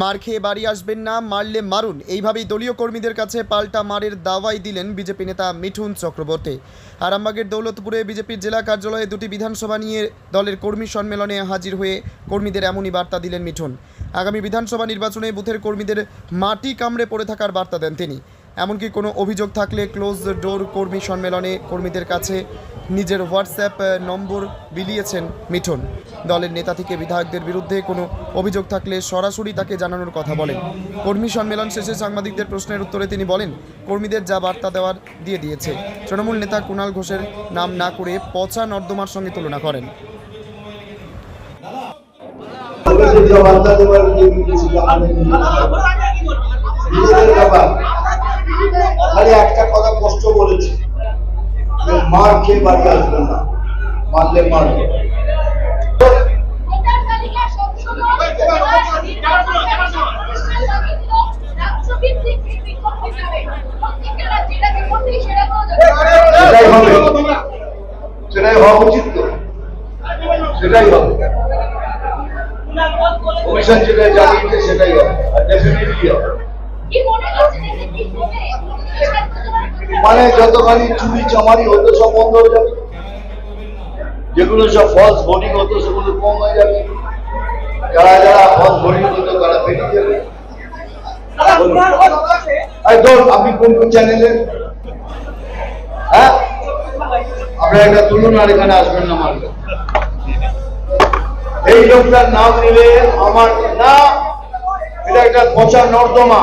মার খেয়ে বাড়ি আসবেন না, মারলে মারুন। এইভাবেই দলীয় কর্মীদের কাছে পাল্টা মারের দাওয়াই দিলেন বিজেপি নেতা মিঠুন চক্রবর্তী। আরামবাগের দৌলতপুরে বিজেপির জেলা কার্যালয়ে দুটি বিধানসভা নিয়ে দলের কর্মী সম্মেলনে হাজির হয়ে কর্মীদের এমনই বার্তা দিলেন মিঠুন। আগামী বিধানসভা নির্বাচনে বুথের কর্মীদের মাটি কামড়ে পড়ে থাকার বার্তা দেন তিনি। এমনকি কোনো অভিযোগ থাকলে ক্লোজ ডোর কর্মী সম্মেলনে কর্মীদের কাছে নিজের হোয়াটসঅ্যাপ নম্বর বিলিয়েছেন মিঠুন। দলের নেতা থেকে বিধায়কদের বিরুদ্ধে কোনো অভিযোগ থাকলে সরাসরি তাকে জানানোর কথা বলেন। কর্মী সম্মেলন শেষে সাংবাদিকদের প্রশ্নের উত্তরে তিনি বলেন, কর্মীদের যা বার্তা দেওয়ার দিয়ে দিয়েছে। তৃণমূল নেতা কুণাল ঘোষের নাম না করে পচা নর্দমার সঙ্গে তুলনা করেন। একটা কথা কষ্ট বলেছে। মার খেয়ে বাড়ি আসবেন না। মারলে মারবে। সেটাই হবে। হওয়া উচিত তো। সেটাই হবে। কমিশন যেটা জানিয়েছে সেটাই হবে আর ডেফিনেটলি হবে কি মনে করছেন এতে কি হবে মানে যতখানি চুরি চামারি হতো সব বন্ধ হয়ে যাবে। যেগুলো সব ফলস ভোটিং হতো সেগুলো কম হয়ে যাবে। যারা যারা ফলস ভোটিং হতো তারা বেরিয়ে যাবে। আপনি কোন কোন চ্যানেলে হ্যাঁ? একটা তুলুন আর এখানে আসবেন না মারবে এই লোকটার নাম নিলে আমার না, এটা একটা পচা নর্দমা।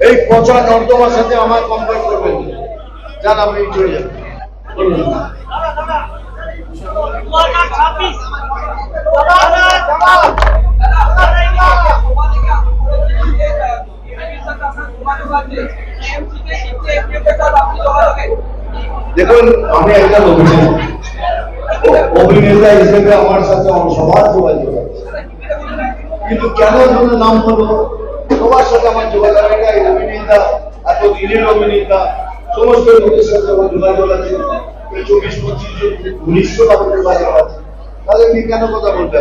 এই পচা নর্দমার সাথে আমার কম্পেয়ার করবেন। যান, আপনি চলে যান। দেখুন, আমি একটা অভিনেতা। হিসেবে আমার সাথে আমার সবার যোগাযোগ আছে। কিন্তু কেন নাম হলো সবার সাথে আমার যোগাযোগ অভিনেতা, এত দিনের অভিনেতা, সমস্ত লোকের সাথে আমার যোগাযোগ আছে। চব্বিশ, পঁচিশ জন টাকার যোগাযোগ আছে। কেন কথা বলতে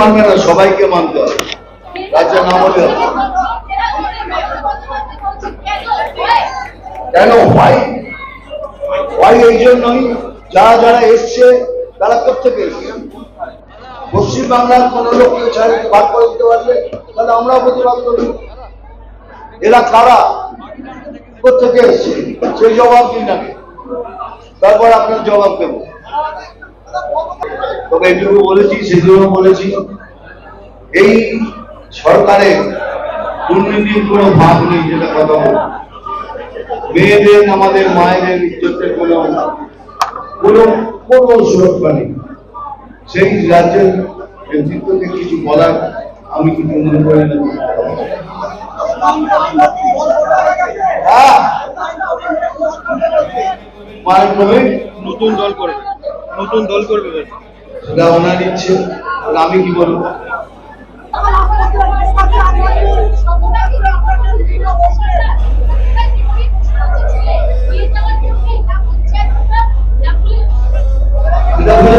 মানবে না, সবাইকে মানতে হবে। রাজ্য না হলে কেন? হয় হয় এই জন্যই? যারা যারা এসছে, তারা কোথেকে এসছে পশ্চিম বাংলার কোন লোককে ছাড় বাদ করে দিতে পারবে, তাহলে আমরাও প্রতিবাদ করি এরা কারা? কোথেকে এসছে, সেই জবাব দিন আগে তারপর আপনার জবাব দেব। তবে এইটুকু বলেছি সেগুলো বলেছি, এই সরকারের দুর্নীতির কোনো ভাগ নেই, যেটা কথা মেয়েদের, আমাদের মায়েদের ইজ্জতের কোনো কোনো কোনো সুরক্ষা নেই সেই রাজ্যের নেতৃত্বকে কিছু বলার আমি কিছু মনে করি না হ্যাঁ। নতুন দল করবে নতুন দল করবে। সেটা ওনার ইচ্ছে আর আমি কি বলব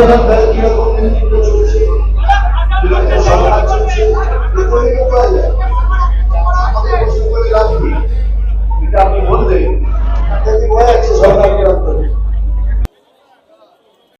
এটা হলো না, তাহলে